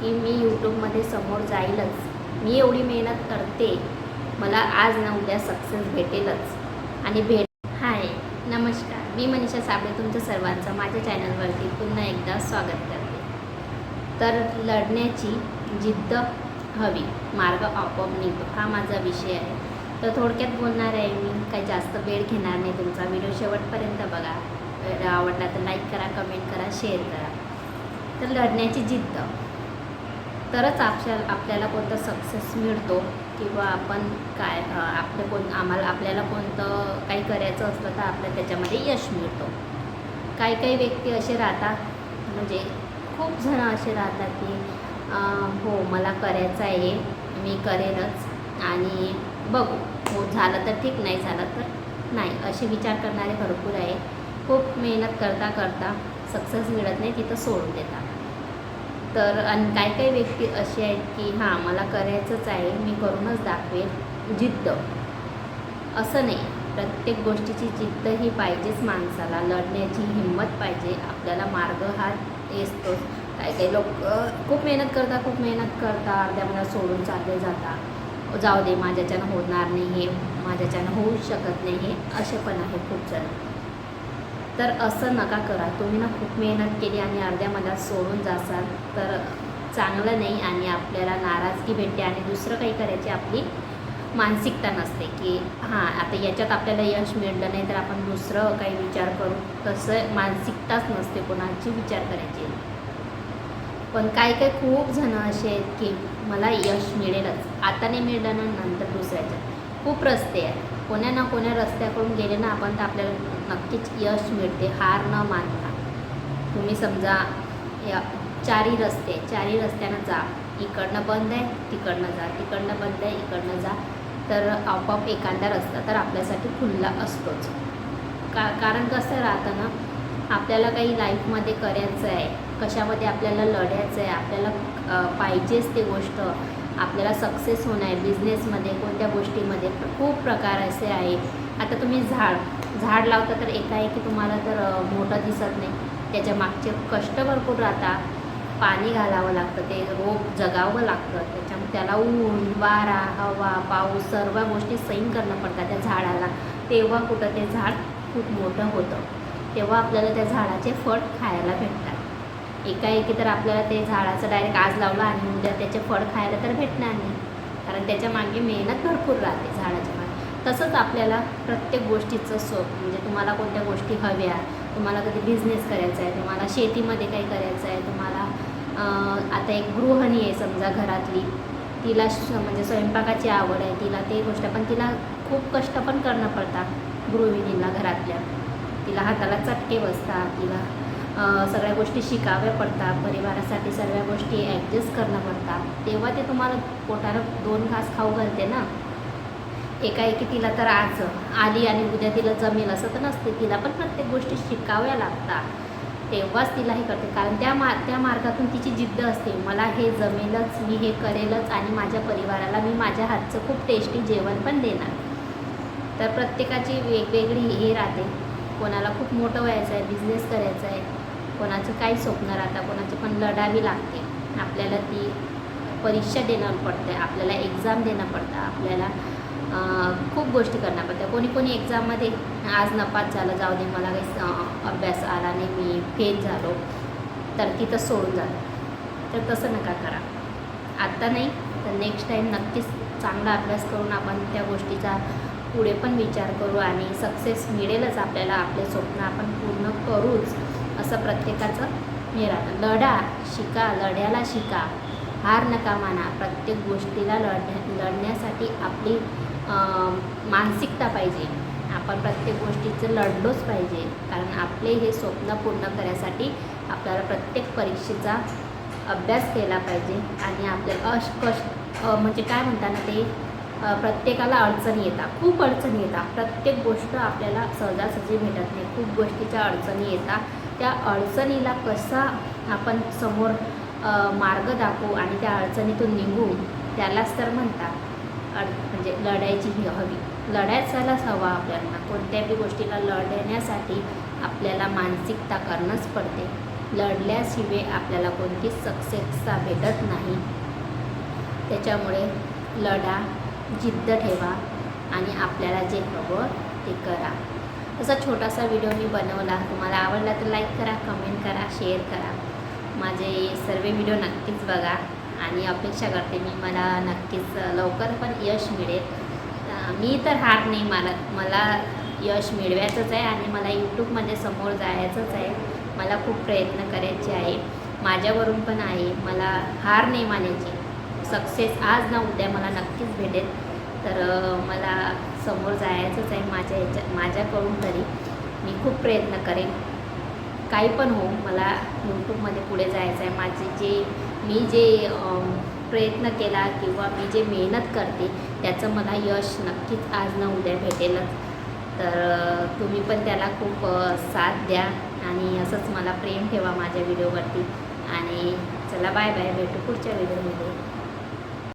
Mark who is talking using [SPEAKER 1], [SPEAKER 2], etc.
[SPEAKER 1] की मी यूट्यूबमध्ये समोर जाईलच. मी एवढी मेहनत करते. मला आज ना उद्या सक्सेस भेटेलच. आणि भेट हाय नमस्कार. मी मनीषा साबळे तुमचं सर्वांचं माझ्या चॅनलवरती पुन्हा एकदा स्वागत करते. तर लढण्याची जिद्द हवी मार्ग आपोआप निघतो. हा माझा विषय आहे. तर थोडक्यात बोलणार आहे मी काही जास्त वेळ घेणार नाही तुमचा व्हिडिओ शेवटपर्यंत बघा. व्हिडिओ आवडला तर लाईक करा कमेंट करा शेअर करा. तर लढण्याची जिद्द. तरच आपल्या आपल्याला कोणतं सक्सेस मिळतो किंवा आपण काय आपलं कोण आम्हाला आपल्याला कोणतं काही करायचं असलं तर आपल्या त्याच्यामध्ये यश मिळतो. काही काही व्यक्ती असे राहतात म्हणजे खूप जण असे राहतात की हो मला करायचं आहे मी करेनच आणि बघू हो झालं तर ठीक नाही झालं तर नाही असे विचार करणारे भरपूर आहे. खूप मेहनत करता करता सक्सेस मिळत नाही तिथं सोडून देतात. तर आणि काही काही व्यक्ती अशी आहेत की हां मला करायचंच आहे मी करूनच दाखवेल जिद्द. असं नाही. प्रत्येक गोष्टीची जिद्द ही पाहिजेच माणसाला. लढण्याची हिंमत पाहिजे. आपल्याला मार्ग हा येतोच काही काही लोक खूप मेहनत करता खूप मेहनत करता अर्ध्या मला सोडून चालले जातात. जाऊ दे माझ्याच्यानं होणार नाही हे. माझ्याच्यानं होऊच शकत नाही हे. असे पण आहे खूप जण. तर असं नका करा. तुम्ही ना खूप मेहनत केली आणि अर्ध्या मधात सोडून जासाल तर चांगलं नाही आणि आपल्याला नाराजगी भेटते आणि दुसरं काही करायची आपली मानसिकता नसते की हां आता याच्यात आपल्याला यश मिळलं नाही तर आपण दुसरं काही विचार करू. तसं मानसिकताच नसते कोणाची विचार करायची. पण काही काही खूप जण असे आहेत की मला यश मिळेलच. आता नाही मिळलं ना नंतर दुसऱ्याच्या. खूप रस्ते आहेत. कोण्या ना कोण्या रस्त्याकडून गेले ना आपण तर आपल्याला नक्कीच यश मिळते हार न मानता. तुम्ही समजा या चारी रस्ते चारी रस्त्यानं जा. इकडनं बंद आहे तिकडनं जा. तिकडनं बंद आहे इकडनं जा. तर आपोआप एखादा रस्ता तर आपल्यासाठी खुल्ला असतोच. का कारण कसं राहतं ना आपल्याला काही लाईफमध्ये करायचं आहे कशामध्ये आपल्याला लढायचं आहे आपल्याला पाहिजेच ते गोष्ट. आपल्याला सक्सेस होणं आहे बिझनेसमध्ये कोणत्या गोष्टीमध्ये खूप प्रकार असे आहे आता तुम्ही झाड झाड लावता तर एकाएकी तुम्हाला तर मोठं दिसत नाही. त्याच्या मागचे कष्ट भरपूर राहतात. पाणी घालावं लागतं ते रोप जगावं लागतं. त्याच्यामुळे त्याला ऊन वारा हवा पाऊस सर्व गोष्टी सैन करणं पडतात त्या झाडाला. तेव्हा कुठं ते झाड खूप मोठं होतं. तेव्हा आपल्याला त्या झाडाचे फळ खायला भेटतात. एकाएकी तर आपल्याला ते झाडाचं डायरेक्ट आज लावलं आणि उद्या त्याचे फळ खायला तर भेटणार नाही. कारण त्याच्यामागे मेहनत भरपूर राहते झाडाच्या मागे तसंच आपल्याला प्रत्येक गोष्टीचं सो म्हणजे तुम्हाला कोणत्या गोष्टी हव्या तुम्हाला कधी बिझनेस करायचा आहे तुम्हाला शेतीमध्ये काही करायचं आहे तुम्हाला आता एक गृहणी आहे समजा घरातली तिला श म्हणजे स्वयंपाकाची आवड आहे तिला ते गोष्ट पण तिला खूप कष्ट पण करणं पडतात गृहिणीला घरातल्या. तिला हाताला चटके बसतात तिला सगळ्या गोष्टी शिकाव्या पडतात परिवारासाठी सगळ्या गोष्टी ॲडजस्ट करणं पडतात. तेव्हा ते तुम्हाला पोटानं दोन घास खाऊ घालते ना. एकाएकी तिला तर आज आली आणि उद्या तिला जमेल असं तर नसते. तिला पण प्रत्येक गोष्टी शिकाव्या लागतात. तेव्हाच तिला हे करते कारण त्या मा त्या मार्गातून तिची जिद्द असते. मला हे जमेलच मी हे करेलच आणि माझ्या परिवाराला मी माझ्या हातचं खूप टेस्टी जेवण पण देणार. तर प्रत्येकाची वेगवेगळी हे राहते. कोणाला खूप मोठं व्हायचं आहे बिझनेस करायचा आहे कोणाचं काही स्वप्न राहतं कोणाची पण लढावी लागते. आपल्याला ती परीक्षा देणं पडते आपल्याला एक्झाम देणं पडतं आपल्याला खूप गोष्टी करणं पडतं. कोणी कोणी एक्झाममध्ये आज नपास झालं जाऊ दे मला काही अभ्यास आला नाही मी फेल झालो. तर तिथं सोडून जातं. तर तसं नका करा. आत्ता नाही तर नेक्स्ट टाईम नक्कीच चांगला अभ्यास करून आपण त्या गोष्टीचा पुढे पण विचार करू आणि सक्सेस मिळेलच आपल्याला. आपले स्वप्न आपण पूर्ण करूच. असं प्रत्येकाचं हे राहतं. लढा शिका लढ्याला शिका. हार नका माना. प्रत्येक गोष्टीला लढण्या लढण्यासाठी आपली मानसिकता पाहिजे. आपण प्रत्येक गोष्टीचं लढलोच पाहिजे. कारण आपले हे स्वप्न पूर्ण करण्यासाठी आपल्याला प्रत्येक परीक्षेचा अभ्यास केला पाहिजे आणि आपल्याला अश कष्ट म्हणजे काय म्हणतात ना ते प्रत्येकाला अडचणी येतात. खूप अडचणी येतात. प्रत्येक गोष्ट आपल्याला सहजासहजी भेटत नाही. खूप गोष्टीच्या अडचणी येतात. त्या अडचणीला कसा आपण समोर मार्ग दाखवू आणि त्या अडचणीतून निघू त्यालाच तर म्हणतात. अड म्हणजे लढायची ही हवी. लढायचालाच हवा आपल्याला. कोणत्याही गोष्टीला लढण्यासाठी आपल्याला मानसिकता करणंच पडते. लढल्याशिवाय आपल्याला कोणतीच सक्सेसचा भेटत नाही. त्याच्यामुळे लढा जिद्द ठेवा आणि आपल्याला जे हवं ते करा. असा छोटासा व्हिडिओ मी बनवला. तुम्हाला आवडला तर लाईक करा कमेंट करा शेअर करा. माझे सर्व व्हिडिओ नक्कीच बघा. आणि अपेक्षा करते मी मला नक्कीच लवकर पण यश मिळेल. मी तर हार नाही मानत. मला यश मिळवायचंच आहे आणि मला यूट्यूबमध्ये समोर जायचंच आहे. मला खूप प्रयत्न करायचे आहे. माझ्यावरून पण आहे. मला हार नाही मानायची. सक्सेस आज ना उद्या मला नक्कीच भेटेल. तर मला समोर जायचंच आहे माझ्या ह्याच्या माझ्याकडून तरी. मी खूप प्रयत्न करेन. काही पण हो मला यूट्यूबमध्ये पुढे जायचं आहे. माझे जे मी जे प्रयत्न केला किंवा मी जे मेहनत करते त्याचं मला यश नक्कीच आज ना उद्या भेटेलच. तर तुम्ही पण त्याला खूप साथ द्या आणि असंच मला प्रेम ठेवा माझ्या व्हिडिओवरती. आणि चला बाय बाय. भेटू पुढच्या व्हिडिओमध्ये.